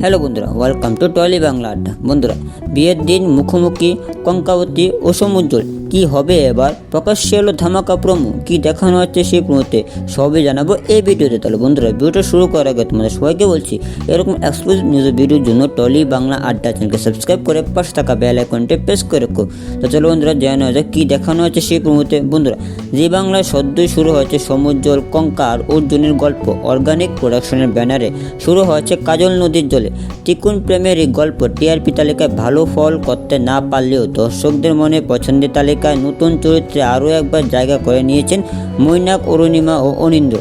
Hello বন্ধুরা welcome to trolley Bangla আড্ডা বন্ধুরা বিয়ের দিন মুখোমুখি কঙ্কাবতী ও সমুজ্জ্বল। কি হবে এবার? প্রকাশ্যে এলো ধামাকা প্রমো। কি দেখানো হচ্ছে সেই প্রমোতে? সবই জানাব এই ভিডিওতে। তাহলে বন্ধুরা, ভিডিওটা শুরু করার আগে তোমাদের সবাইকে বলছি, এরকম এক্সক্লুসিভ নিউজ ভিডিওর জন্য টলি বাংলা আড্ডা চ্যানেলকে সাবস্ক্রাইব করে পাশে থাকা বেল আইকনটি প্রেস করে রাখো। তো চলো বন্ধুরা, জেনে নেওয়া যাক কী দেখানো হচ্ছে সেই প্রমোতে। বন্ধুরা যে বাংলায় সদ্যই শুরু হয়েছে সমুজ্জ্বল কঙ্কা আর অর্জুনের গল্প। অর্গানিক প্রোডাকশনের ব্যানারে শুরু হয়েছে কাজল নদীর জলে। টিকুন প্রেমের এই গল্প টিআরপি তালিকায় ভালো ফল করতে না পারলেও দর্শকদের মনে পছন্দের তালিকায় নতুন চরিত্রে আরও একবার জায়গা করে নিয়েছেন মৈনাক, অরুণিমা ও অনিন্দ্র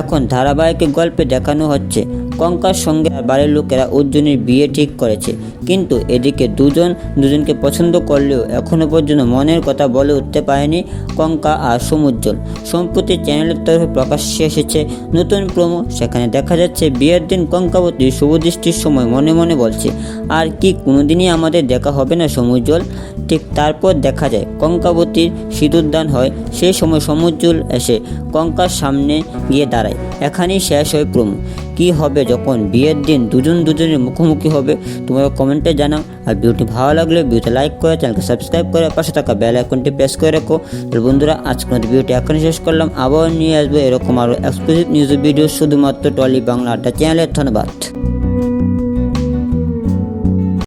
এখন ধারাবাহিক গল্পে দেখানো হচ্ছে, কঙ্কার সঙ্গে বাড়ির লোকেরা অর্জুনের বিয়ে ঠিক করেছে। কিন্তু এদিকে দুজন দুজনকে পছন্দ করলেও এখনও পর্যন্ত মনের কথা বলে উঠতে পারেনি কঙ্কা আর সমুজ্জ্বল। সম্প্রতি চ্যানেলের তরফে প্রকাশ্যে এসেছে নতুন প্রোমো, সেখানে দেখা যাচ্ছে বিয়ের দিন কঙ্কাবতী শুভদৃষ্টির সময় মনে মনে বলছে আর কি কোনোদিনই আমাদের দেখা হবে না সমুজ্জ্বল। ঠিক তারপর দেখা যায়, কঙ্কাবতীর সিঁদুরদান হয় সেই সময় সমুজ্জ্বল এসে কঙ্কার সামনে গিয়ে দাঁড়ায়। এখানেই শেষ হয় প্রোমো কি হবে যখন বিয়ের দিন দুজন দুজনের মুখোমুখি হবে, তোমরা কমেন্টে জানাও। আর ভিডিওটি ভালো লাগলে ভিডিওতে লাইক করে, চ্যানেলকে সাবস্ক্রাইব করে, পাশে থাকা বেল আইকনটি প্রেস করে রাখো। বন্ধুরা, আজকের মতো ভিডিওটি এখনই শেষ করলাম। আবার নিয়ে আসব এরকম আরও এক্সক্লুসিভ নিউজ ভিডিও শুধুমাত্র টলি বাংলা আড্ডা চ্যানেলে ধন্যবাদ।